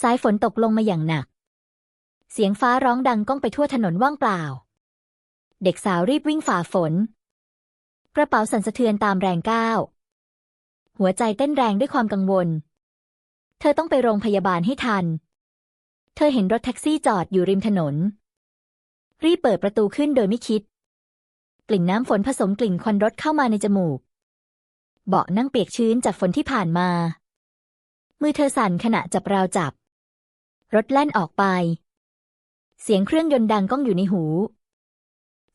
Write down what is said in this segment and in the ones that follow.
สายฝนตกลงมาอย่างหนัก เสียงฟ้าร้องดังก้องไปทั่วถนนว่างเปล่า เด็กสาวรีบวิ่งฝ่าฝน กระเป๋าสั่นสะเทือนตามแรงก้าว หัวใจเต้นแรงด้วยความกังวล เธอต้องไปโรงพยาบาลให้ทัน เธอเห็นรถแท็กซี่จอดอยู่ริมถนน รีบเปิดประตูขึ้นโดยไม่คิด กลิ่นน้ำฝนผสมกลิ่นควันรถเข้ามาในจมูก เบาะนั่งเปียกชื้นจากฝนที่ผ่านมามือเธอสั่นขณะจับราวจับ รถแล่นออกไป เสียงเครื่องยนต์ดังก้องอยู่ในหู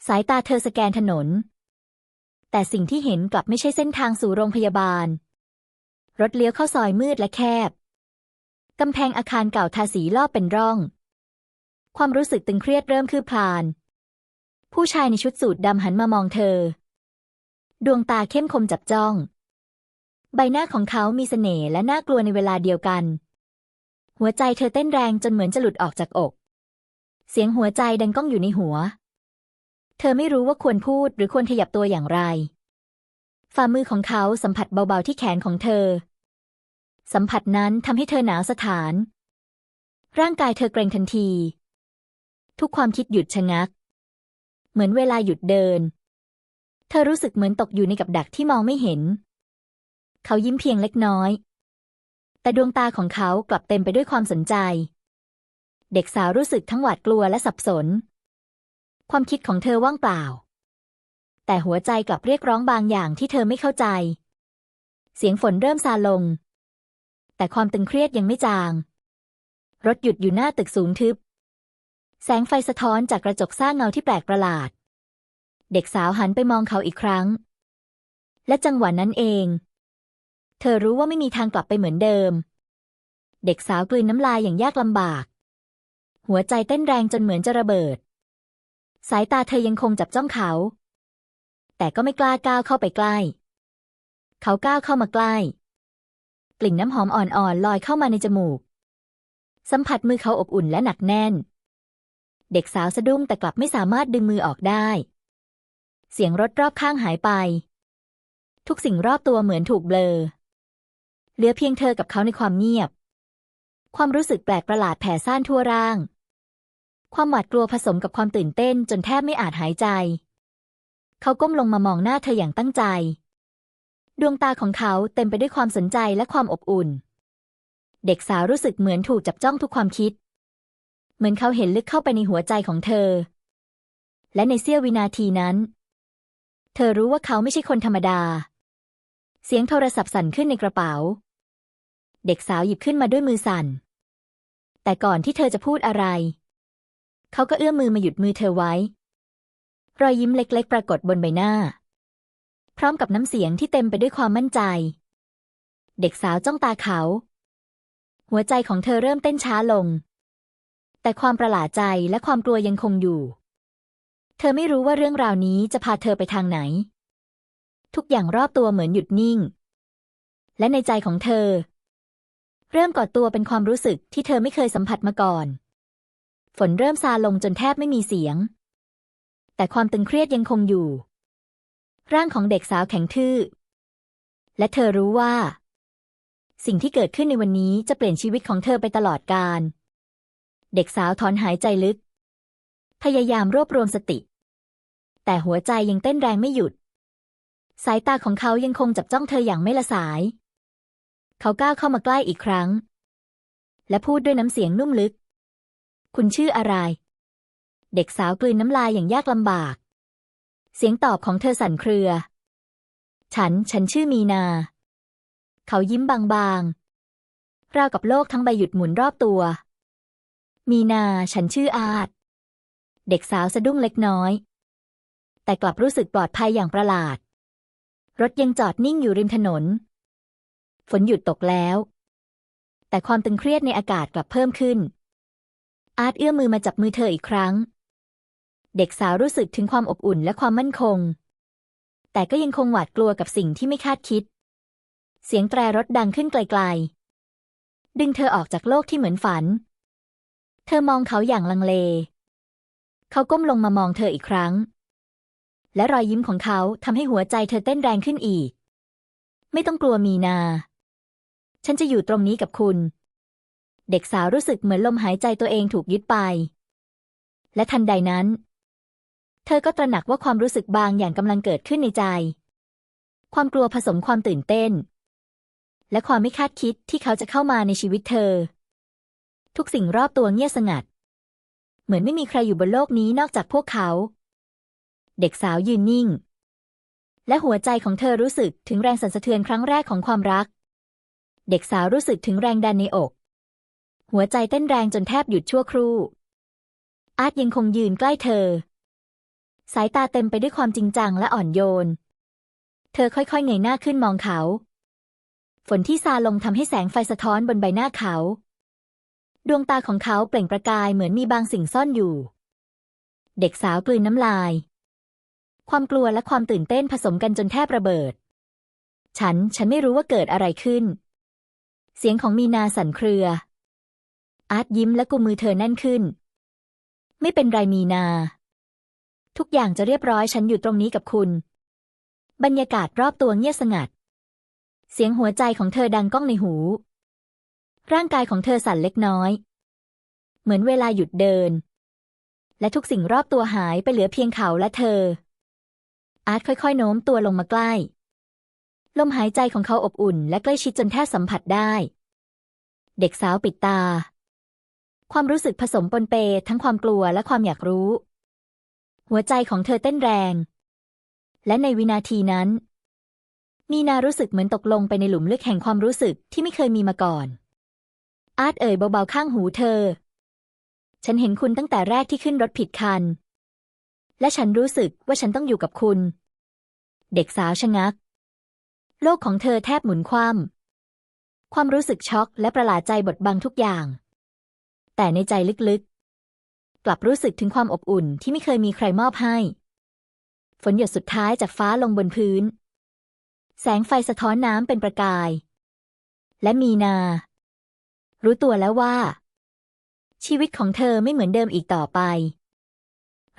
สายตาเธอสแกนถนน แต่สิ่งที่เห็นกลับไม่ใช่เส้นทางสู่โรงพยาบาล รถเลี้ยวเข้าซอยมืดและแคบ กำแพงอาคารเก่าทาสีรอบเป็นร่อง ความรู้สึกตึงเครียดเริ่มคืบคลาน ผู้ชายในชุดสูทดำหันมามองเธอ ดวงตาเข้มคมจับจ้อง ใบหน้าของเขามีเสน่ห์และน่ากลัวในเวลาเดียวกัน หัวใจเธอเต้นแรงจนเหมือนจะหลุดออกจากอก เสียงหัวใจดังก้องอยู่ในหัว เธอไม่รู้ว่าควรพูดหรือควรขยับตัวอย่างไร ฝ่ามือของเขาสัมผัสเบาๆที่แขนของเธอ สัมผัสนั้นทำให้เธอหนาวสถาน ร่างกายเธอเกรงทันที ทุกความคิดหยุดชะงัก เหมือนเวลาหยุดเดิน เธอรู้สึกเหมือนตกอยู่ในกับดักที่มองไม่เห็น เขายิ้มเพียงเล็กน้อย แต่ดวงตาของเขากลับเต็มไปด้วยความสนใจ เด็กสาวรู้สึกทั้งหวาดกลัวและสับสน ความคิดของเธอว่างเปล่า แต่หัวใจกลับเรียกร้องบางอย่างที่เธอไม่เข้าใจ เสียงฝนเริ่มซาลง แต่ความตึงเครียดยังไม่จาง รถหยุดอยู่หน้าตึกสูงทึบ แสงไฟสะท้อนจากกระจกสร้างเงาที่แปลกประหลาด เด็กสาวหันไปมองเขาอีกครั้ง และจังหวะนั้นเอง เธอรู้ว่าไม่มีทางกลับไปเหมือนเดิม เด็กสาวกลืนน้ำลายอย่างยากลำบาก หัวใจเต้นแรงจนเหมือนจะระเบิด สายตาเธอยังคงจับจ้องเขา แต่ก็ไม่กล้าก้าวเข้าไปใกล้ เขาก้าวเข้ามาใกล้ กลิ่นน้ำหอมอ่อนๆลอยเข้ามาในจมูก สัมผัสมือเขาอบอุ่นและหนักแน่น เด็กสาวสะดุ้งแต่กลับไม่สามารถดึงมือออกได้ เสียงรถรอบข้างหายไป ทุกสิ่งรอบตัวเหมือนถูกเบลอ เหลือเพียงเธอกับเขาในความเงียบ ความรู้สึกแปลกประหลาดแผ่ซ่านทั่วร่าง ความหวาดกลัวผสมกับความตื่นเต้นจนแทบไม่อาจหายใจ เขาก้มลงมามองหน้าเธออย่างตั้งใจ ดวงตาของเขาเต็มไปด้วยความสนใจและความอบอุ่น เด็กสาวรู้สึกเหมือนถูกจับจ้องทุกความคิด เหมือนเขาเห็นลึกเข้าไปในหัวใจของเธอ และในเสี้ยววินาทีนั้น เธอรู้ว่าเขาไม่ใช่คนธรรมดา เสียงโทรศัพท์สั่นขึ้นในกระเป๋า เด็กสาวหยิบขึ้นมาด้วยมือสั่น แต่ก่อนที่เธอจะพูดอะไร เขาก็เอื้อมมือมาหยุดมือเธอไว้ รอยยิ้มเล็ก ๆ ปรากฏบนใบหน้า พร้อมกับน้ำเสียงที่เต็มไปด้วยความมั่นใจ เด็กสาวจ้องตาเขา หัวใจของเธอเริ่มเต้นช้าลง แต่ความประหลาดใจและความกลัวยังคงอยู่ เธอไม่รู้ว่าเรื่องราวนี้จะพาเธอไปทางไหน ทุกอย่างรอบตัวเหมือนหยุดนิ่ง และในใจของเธอ เริ่มก่อตัวเป็นความรู้สึกที่เธอไม่เคยสัมผัสมาก่อน ฝนเริ่มซาลงจนแทบไม่มีเสียง แต่ความตึงเครียดยังคงอยู่ ร่างของเด็กสาวแข็งทื่อ และเธอรู้ว่า สิ่งที่เกิดขึ้นในวันนี้จะเปลี่ยนชีวิตของเธอไปตลอดกาลเด็กสาวถอนหายใจลึก พยายามรวบรวมสติ แต่หัวใจยังเต้นแรงไม่หยุด สายตาของเขายังคงจับจ้องเธออย่างไม่ละสาย เขาก้าวเข้ามาใกล้อีกครั้ง และพูดด้วยน้ำเสียงนุ่มลึก คุณชื่ออะไร เด็กสาวกลืนน้ำลายอย่างยากลำบาก เสียงตอบของเธอสั่นเครือ ฉัน ฉันชื่อมีนา เขายิ้มบางๆราวกับโลกทั้งใบหยุดหมุนรอบตัว มีนา ฉันชื่ออาร์ตเด็กสาวสะดุ้งเล็กน้อย แต่กลับรู้สึกปลอดภัยอย่างประหลาด รถยังจอดนิ่งอยู่ริมถนน ฝนหยุดตกแล้ว แต่ความตึงเครียดในอากาศกลับเพิ่มขึ้น อาร์ตเอื้อมมือมาจับมือเธออีกครั้ง เด็กสาวรู้สึกถึงความอบอุ่นและความมั่นคง แต่ก็ยังคงหวาดกลัวกับสิ่งที่ไม่คาดคิด เสียงแตรรถดังขึ้นไกลๆ ดึงเธอออกจากโลกที่เหมือนฝัน เธอมองเขาอย่างลังเล เขาก้มลงมามองเธออีกครั้ง และรอยยิ้มของเขาทำให้หัวใจเธอเต้นแรงขึ้นอีก ไม่ต้องกลัวมีนา ฉันจะอยู่ตรงนี้กับคุณ เด็กสาวรู้สึกเหมือนลมหายใจตัวเองถูกยึดไป และทันใดนั้น เธอก็ตระหนักว่าความรู้สึกบางอย่างกำลังเกิดขึ้นในใจ ความกลัวผสมความตื่นเต้น และความไม่คาดคิดที่เขาจะเข้ามาในชีวิตเธอ ทุกสิ่งรอบตัวเงียบสงัด เหมือนไม่มีใครอยู่บนโลกนี้นอกจากพวกเขา เด็กสาวยืนนิ่ง และหัวใจของเธอรู้สึกถึงแรงสั่นสะเทือนครั้งแรกของความรัก เด็กสาวรู้สึกถึงแรงดันในอก หัวใจเต้นแรงจนแทบหยุดชั่วครู่ อาร์ตยังคงยืนใกล้เธอ สายตาเต็มไปด้วยความจริงจังและอ่อนโยน เธอค่อยๆเงยหน้าขึ้นมองเขา ฝนที่ซาลงทำให้แสงไฟสะท้อนบนใบหน้าเขาดวงตาของเขาเปล่งประกายเหมือนมีบางสิ่งซ่อนอยู่ เด็กสาวกลืนน้ำลาย ความกลัวและความตื่นเต้นผสมกันจนแทบระเบิด ฉัน ฉันไม่รู้ว่าเกิดอะไรขึ้น เสียงของมีนาสั่นเครือ อาร์ตยิ้มและกุมมือเธอแน่นขึ้น ไม่เป็นไรมีนา ทุกอย่างจะเรียบร้อยฉันอยู่ตรงนี้กับคุณ บรรยากาศรอบตัวเงียบสงัด เสียงหัวใจของเธอดังก้องในหู ร่างกายของเธอสั่นเล็กน้อย เหมือนเวลาหยุดเดิน และทุกสิ่งรอบตัวหายไปเหลือเพียงเขาและเธอ อาร์ตค่อยๆ โน้มตัวลงมาใกล้ ลมหายใจของเขาอบอุ่น และใกล้ชิดจนแทบสัมผัสได้ เด็กสาวปิดตา ความรู้สึกผสมปนเปทั้งความกลัวและความอยากรู้ หัวใจของเธอเต้นแรง และในวินาทีนั้นมีนารู้สึกเหมือนตกลงไปในหลุมลึกแห่งความรู้สึกที่ไม่เคยมีมาก่อน อาร์ตเอ่ยเบาๆข้างหูเธอ ฉันเห็นคุณตั้งแต่แรกที่ขึ้นรถผิดคัน และฉันรู้สึกว่าฉันต้องอยู่กับคุณ เด็กสาวชะงัก โลกของเธอแทบหมุนคว่ำความรู้สึกช็อกและประหลาดใจบดบังทุกอย่าง แต่ในใจลึกๆ กลับรู้สึกถึงความอบอุ่นที่ไม่เคยมีใครมอบให้ ฝนหยดสุดท้ายจากฟ้าลงบนพื้น แสงไฟสะท้อนน้ำเป็นประกาย และมีนา รู้ตัวแล้วว่าชีวิตของเธอไม่เหมือนเดิมอีกต่อไป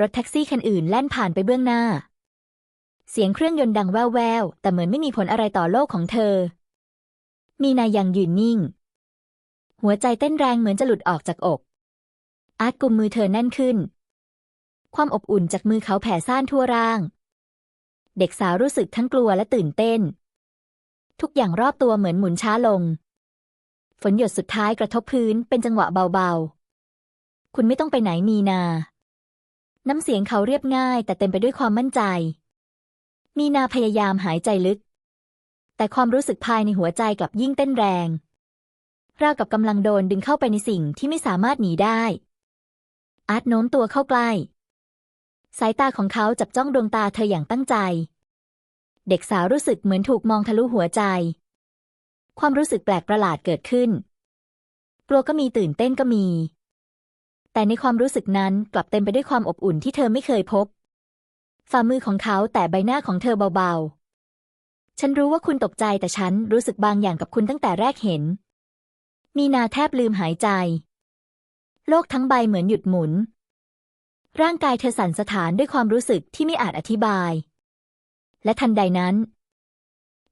รถแท็กซี่คันอื่นแล่นผ่านไปเบื้องหน้า เสียงเครื่องยนต์ดังแว่วๆแต่เหมือนไม่มีผลอะไรต่อโลกของเธอ มีนายังยืนนิ่ง หัวใจเต้นแรงเหมือนจะหลุดออกจากอก อาร์ตกุมมือเธอแน่นขึ้น ความอบอุ่นจากมือเขาแผ่ซ่านทั่วร่าง เด็กสาวรู้สึกทั้งกลัวและตื่นเต้น ทุกอย่างรอบตัวเหมือนหมุนช้าลง ฝนหยดสุดท้ายกระทบพื้นเป็นจังหวะเบาๆ คุณไม่ต้องไปไหนมีนา น้ำเสียงเขาเรียบง่าย แต่เต็มไปด้วยความมั่นใจ มีนาพยายามหายใจลึก แต่ความรู้สึกภายในหัวใจกลับยิ่งเต้นแรง ราวกับกำลังโดนดึงเข้าไปในสิ่งที่ไม่สามารถหนีได้ อาร์ตโน้มตัวเข้าใกล้ สายตาของเขาจับจ้องดวงตาเธออย่างตั้งใจ เด็กสาวรู้สึกเหมือนถูกมองทะลุหัวใจ ความรู้สึกแปลกประหลาดเกิดขึ้น กลัวก็มีตื่นเต้นก็มี แต่ในความรู้สึกนั้นกลับเต็มไปด้วยความอบอุ่นที่เธอไม่เคยพบ ฝ่ามือของเขาแต่ใบหน้าของเธอเบาๆ ฉันรู้ว่าคุณตกใจแต่ฉันรู้สึกบางอย่างกับคุณตั้งแต่แรกเห็น มีนาแทบลืมหายใจ โลกทั้งใบเหมือนหยุดหมุน ร่างกายเธอสั่นสะท้านด้วยความรู้สึกที่ไม่อาจอธิบาย และทันใดนั้น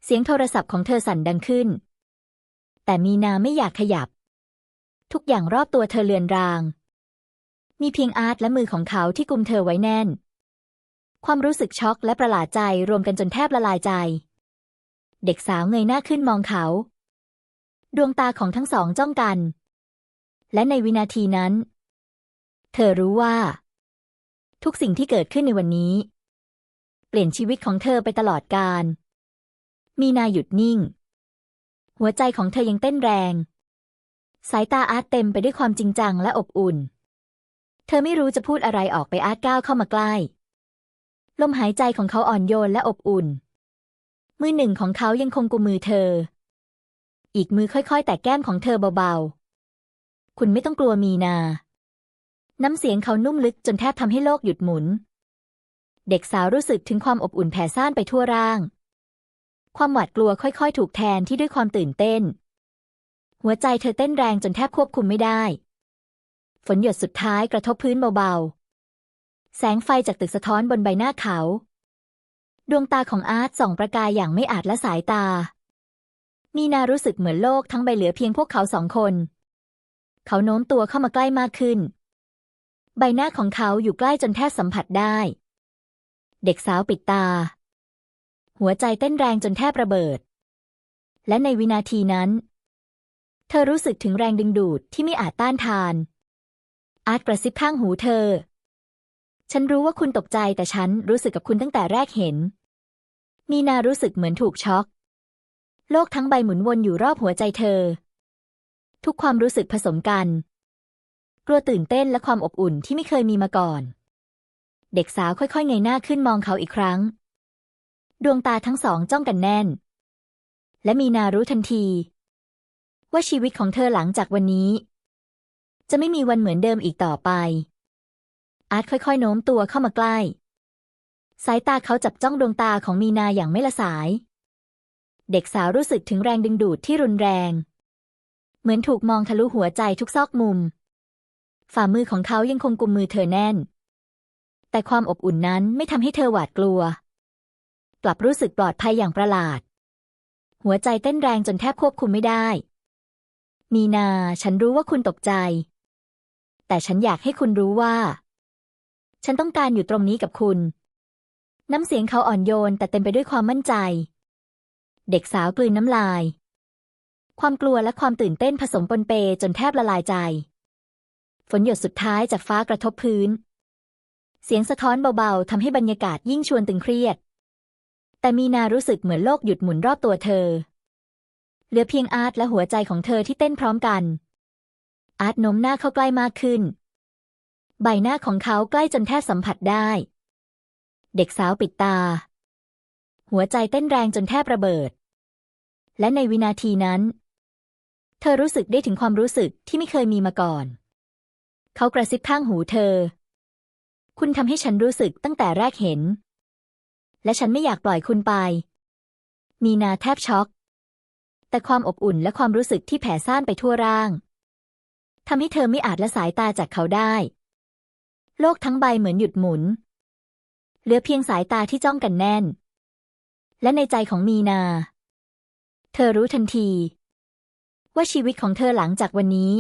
เสียงโทรศัพท์ของเธอสั่นดังขึ้น แต่มีนาไม่อยากขยับ ทุกอย่างรอบตัวเธอเลือนราง มีเพียงอาร์ตและมือของเขาที่กุมเธอไว้แน่น ความรู้สึกช็อกและประหลาดใจรวมกันจนแทบละลายใจ เด็กสาวเงยหน้าขึ้นมองเขา ดวงตาของทั้งสองจ้องกัน และในวินาทีนั้น เธอรู้ว่า ทุกสิ่งที่เกิดขึ้นในวันนี้ เปลี่ยนชีวิตของเธอไปตลอดกาลมีนาหยุดนิ่ง หัวใจของเธอยังเต้นแรง สายตาอาร์ตเต็มไปด้วยความจริงจังและอบอุ่น เธอไม่รู้จะพูดอะไรออกไปอาร์ตก้าวเข้ามาใกล้ ลมหายใจของเขาอ่อนโยนและอบอุ่น มือหนึ่งของเขายังคงกุมมือเธอ อีกมือค่อยๆ แตะแก้มของเธอเบาๆ คุณไม่ต้องกลัวมีนา น้ำเสียงเขานุ่มลึกจนแทบทำให้โลกหยุดหมุน เด็กสาวรู้สึกถึงความอบอุ่นแผ่ซ่านไปทั่วร่าง ความหวาดกลัวค่อยๆ ถูกแทนที่ด้วยความตื่นเต้น หัวใจเธอเต้นแรงจนแทบควบคุมไม่ได้ ฝนหยดสุดท้ายกระทบพื้นเบาๆ แสงไฟจากตึกสะท้อนบนใบหน้าเขา ดวงตาของอาร์ตส่องประกายอย่างไม่อาจละสายตา มีนารู้สึกเหมือนโลกทั้งใบเหลือเพียงพวกเขาสองคน เขาโน้มตัวเข้ามาใกล้มากขึ้น ใบหน้าของเขาอยู่ใกล้จนแทบสัมผัสได้ เด็กสาวปิดตา หัวใจเต้นแรงจนแทบระเบิด และในวินาทีนั้น เธอรู้สึกถึงแรงดึงดูดที่ไม่อาจต้านทาน อาร์ตกระซิบข้างหูเธอ ฉันรู้ว่าคุณตกใจแต่ฉันรู้สึกกับคุณตั้งแต่แรกเห็น มีนารู้สึกเหมือนถูกช็อก โลกทั้งใบหมุนวนอยู่รอบหัวใจเธอ ทุกความรู้สึกผสมกัน กลัวตื่นเต้นและความอบอุ่นที่ไม่เคยมีมาก่อน เด็กสาวค่อยๆเงยหน้าขึ้นมองเขาอีกครั้ง ดวงตาทั้งสองจ้องกันแน่น และมีนารู้ทันที ว่าชีวิตของเธอหลังจากวันนี้ จะไม่มีวันเหมือนเดิมอีกต่อไป อาร์ตค่อยๆ โน้มตัวเข้ามาใกล้ สายตาเขาจับจ้องดวงตาของมีนาอย่างไม่ละสาย เด็กสาวรู้สึกถึงแรงดึงดูดที่รุนแรง เหมือนถูกมองทะลุหัวใจทุกซอกมุม ฝ่ามือของเขายังคงกุมมือเธอแน่น แต่ความอบอุ่นนั้นไม่ทำให้เธอหวาดกลัว กลับรู้สึกปลอดภัยอย่างประหลาด หัวใจเต้นแรงจนแทบควบคุมไม่ได้มีนา ฉันรู้ว่าคุณตกใจ แต่ฉันอยากให้คุณรู้ว่า ฉันต้องการอยู่ตรงนี้กับคุณ น้ำเสียงเขาอ่อนโยนแต่เต็มไปด้วยความมั่นใจ เด็กสาวกลืนน้ำลาย ความกลัวและความตื่นเต้นผสมปนเปจนแทบละลายใจ ฝนหยดสุดท้ายจากฟ้ากระทบพื้น เสียงสะท้อนเบาๆทำให้บรรยากาศยิ่งชวนตึงเครียด แต่มีนารู้สึกเหมือนโลกหยุดหมุนรอบตัวเธอ เหลือเพียงอาร์ตและหัวใจของเธอที่เต้นพร้อมกัน อาร์ตโน้มหน้าเข้าใกล้มากขึ้น ใบหน้าของเขาใกล้จนแทบสัมผัสได้ เด็กสาวปิดตา หัวใจเต้นแรงจนแทบระเบิด และในวินาทีนั้น เธอรู้สึกได้ถึงความรู้สึกที่ไม่เคยมีมาก่อน เขากระซิบข้างหูเธอ คุณทำให้ฉันรู้สึกตั้งแต่แรกเห็น และฉันไม่อยากปล่อยคุณไป มีนาแทบช็อกแต่ความอบอุ่นและความรู้สึกที่แผ่ซ่านไปทั่วร่าง ทำให้เธอไม่อาจละสายตาจากเขาได้ โลกทั้งใบเหมือนหยุดหมุน เหลือเพียงสายตาที่จ้องกันแน่น และในใจของมีนา เธอรู้ทันที ว่าชีวิตของเธอหลังจากวันนี้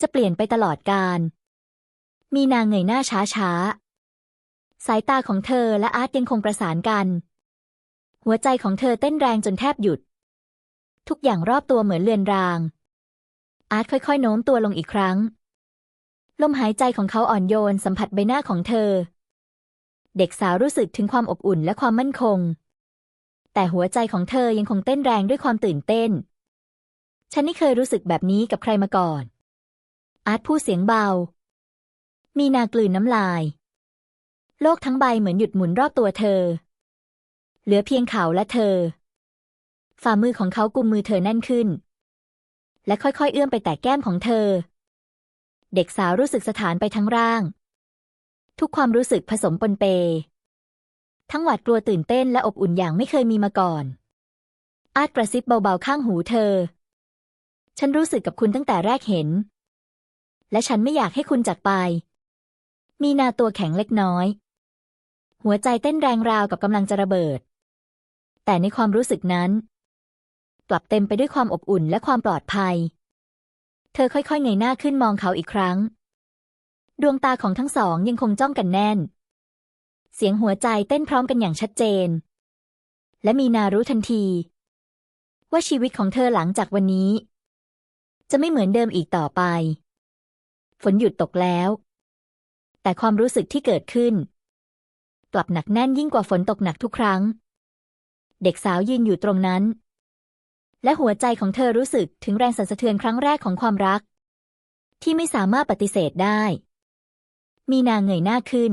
จะเปลี่ยนไปตลอดกาลมีนาเงยหน้าช้าช้าสายตาของเธอและอาร์ตยังคงประสานกัน หัวใจของเธอเต้นแรงจนแทบหยุด ทุกอย่างรอบตัวเหมือนเลือนราง อาร์ตค่อยๆโน้มตัวลงอีกครั้ง ลมหายใจของเขาอ่อนโยนสัมผัสใบหน้าของเธอ เด็กสาวรู้สึกถึงความอบอุ่นและความมั่นคง แต่หัวใจของเธอยังคงเต้นแรงด้วยความตื่นเต้น ฉันไม่เคยรู้สึกแบบนี้กับใครมาก่อน อาร์ตพูดเสียงเบา มีนากลืนน้ำลาย โลกทั้งใบเหมือนหยุดหมุนรอบตัวเธอ เหลือเพียงเขาและเธอฝ่ามือของเขากุมมือเธอแน่นขึ้น และค่อยๆ เอื้อมไปแตะแก้มของเธอ เด็กสาวรู้สึกสถานไปทั้งร่าง ทุกความรู้สึกผสมปนเป ทั้งหวาดกลัวตื่นเต้นและอบอุ่นอย่างไม่เคยมีมาก่อน อาจกระซิบเบาๆข้างหูเธอ ฉันรู้สึกกับคุณตั้งแต่แรกเห็น และฉันไม่อยากให้คุณจากไป มีนาตัวแข็งเล็กน้อย หัวใจเต้นแรงราวกับกำลังจะระเบิด แต่ในความรู้สึกนั้น กลับเต็มไปด้วยความอบอุ่นและความปลอดภัย เธอค่อยๆเงยหน้าขึ้นมองเขาอีกครั้ง ดวงตาของทั้งสองยังคงจ้องกันแน่น เสียงหัวใจเต้นพร้อมกันอย่างชัดเจน และมีนารู้ทันที ว่าชีวิตของเธอหลังจากวันนี้ จะไม่เหมือนเดิมอีกต่อไป ฝนหยุดตกแล้ว แต่ความรู้สึกที่เกิดขึ้น กลับหนักแน่นยิ่งกว่าฝนตกหนักทุกครั้งเด็กสาวยืนอยู่ตรงนั้น และหัวใจของเธอรู้สึกถึงแรงสั่นสะเทือนครั้งแรกของความรัก ที่ไม่สามารถปฏิเสธได้ มีนาเงยหน้าขึ้น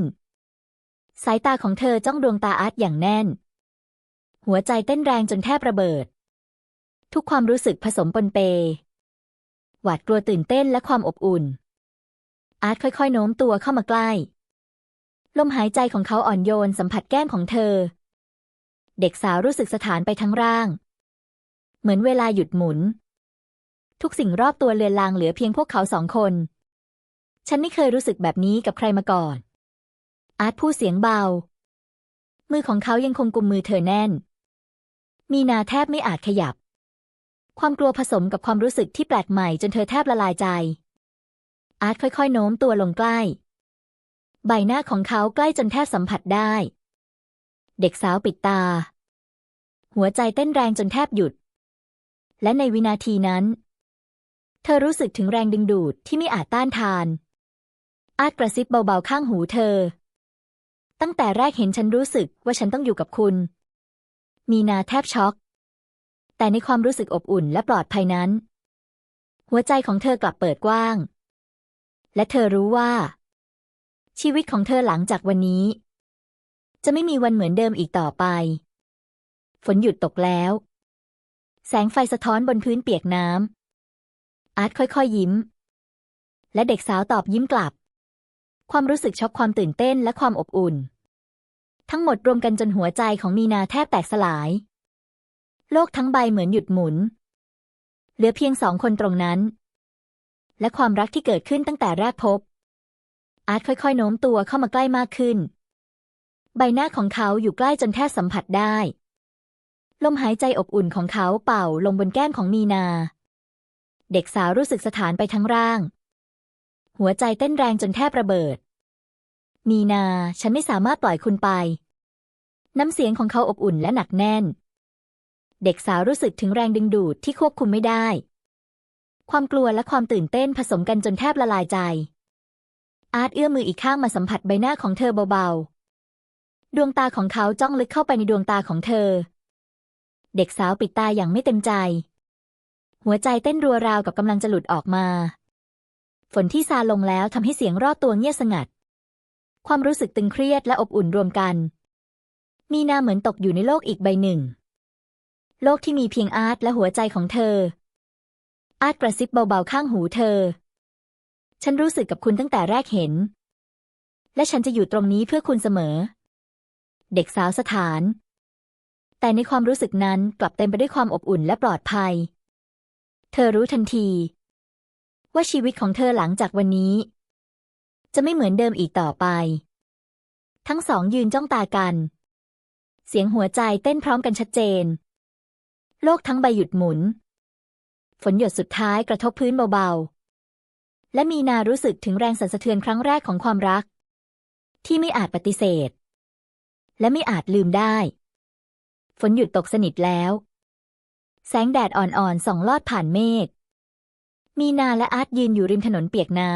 สายตาของเธอจ้องดวงตาอาร์ตอย่างแน่น หัวใจเต้นแรงจนแทบระเบิด ทุกความรู้สึกผสมปนเป หวาดกลัวตื่นเต้นและความอบอุ่น อาร์ตค่อยๆโน้มตัวเข้ามาใกล้ ลมหายใจของเขาอ่อนโยนสัมผัสแก้มของเธอ เด็กสาวรู้สึกสถานไปทั้งร่าง เหมือนเวลาหยุดหมุน ทุกสิ่งรอบตัวเลือนลางเหลือเพียงพวกเขาสองคน ฉันไม่เคยรู้สึกแบบนี้กับใครมาก่อน อาร์ตพูดเสียงเบา มือของเขายังคงกุมมือเธอแน่น มีนาแทบไม่อาจขยับ ความกลัวผสมกับความรู้สึกที่แปลกใหม่จนเธอแทบละลายใจ อาร์ตค่อยๆ โน้มตัวลงใกล้ ใบหน้าของเขาใกล้จนแทบสัมผัสได้ เด็กสาวปิดตา หัวใจเต้นแรงจนแทบหยุด และในวินาทีนั้น เธอรู้สึกถึงแรงดึงดูดที่ไม่อาจต้านทาน อาร์ตกระซิบเบาๆข้างหูเธอ ตั้งแต่แรกเห็นฉันรู้สึกว่าฉันต้องอยู่กับคุณ มีนาแทบช็อก แต่ในความรู้สึกอบอุ่นและปลอดภัยนั้น หัวใจของเธอกลับเปิดกว้าง และเธอรู้ว่า ชีวิตของเธอหลังจากวันนี้ จะไม่มีวันเหมือนเดิมอีกต่อไป ฝนหยุดตกแล้ว แสงไฟสะท้อนบนพื้นเปียกน้ำอาร์ตค่อยๆยิ้ม และเด็กสาวตอบยิ้มกลับ ความรู้สึกช็อกความตื่นเต้นและความอบอุ่น ทั้งหมดรวมกันจนหัวใจของมีนาแทบแตกสลาย โลกทั้งใบเหมือนหยุดหมุน เหลือเพียงสองคนตรงนั้น และความรักที่เกิดขึ้นตั้งแต่แรกพบ อาร์ตค่อยๆโน้มตัวเข้ามาใกล้มากขึ้น ใบหน้าของเขาอยู่ใกล้จนแทบสัมผัสได้ ลมหายใจอบอุ่นของเขาเป่าลงบนแก้มของมีนา เด็กสาวรู้สึกสถานไปทั้งร่าง หัวใจเต้นแรงจนแทบระเบิด มีนา ฉันไม่สามารถปล่อยคุณไป น้ำเสียงของเขาอบอุ่นและหนักแน่น เด็กสาวรู้สึกถึงแรงดึงดูดที่ควบคุมไม่ได้ ความกลัวและความตื่นเต้นผสมกันจนแทบละลายใจ อาร์ตเอื้อมมืออีกข้างมาสัมผัสใบหน้าของเธอเบาๆ ดวงตาของเขาจ้องลึกเข้าไปในดวงตาของเธอ เด็กสาวปิดตาอย่างไม่เต็มใจ หัวใจเต้นรัวราวกับกำลังจะหลุดออกมา ฝนที่ซาลงแล้วทำให้เสียงรอดตัวเงียบสงัด ความรู้สึกตึงเครียดและอบอุ่นรวมกัน มีนาเหมือนตกอยู่ในโลกอีกใบหนึ่ง โลกที่มีเพียงอาร์ตและหัวใจของเธอ อาร์ตกระซิบเบาๆข้างหูเธอ ฉันรู้สึกกับคุณตั้งแต่แรกเห็น และฉันจะอยู่ตรงนี้เพื่อคุณเสมอ เด็กสาวสถาน แต่ในความรู้สึกนั้นกลับเต็มไปด้วยความอบอุ่นและปลอดภัย เธอรู้ทันที ว่าชีวิตของเธอหลังจากวันนี้ จะไม่เหมือนเดิมอีกต่อไป ทั้งสองยืนจ้องตากัน เสียงหัวใจเต้นพร้อมกันชัดเจน โลกทั้งใบหยุดหมุน ฝนหยดสุดท้ายกระทบพื้นเบาๆ และมีนารู้สึกถึงแรงสั่นสะเทือนครั้งแรกของความรัก ที่ไม่อาจปฏิเสธ และไม่อาจลืมได้ ฝนหยุดตกสนิทแล้ว แสงแดดอ่อนๆส่องลอดผ่านเมฆ มีนาและอาร์ตยืนอยู่ริมถนนเปียกน้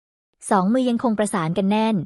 ำสองมือยังคงประสานกันแน่น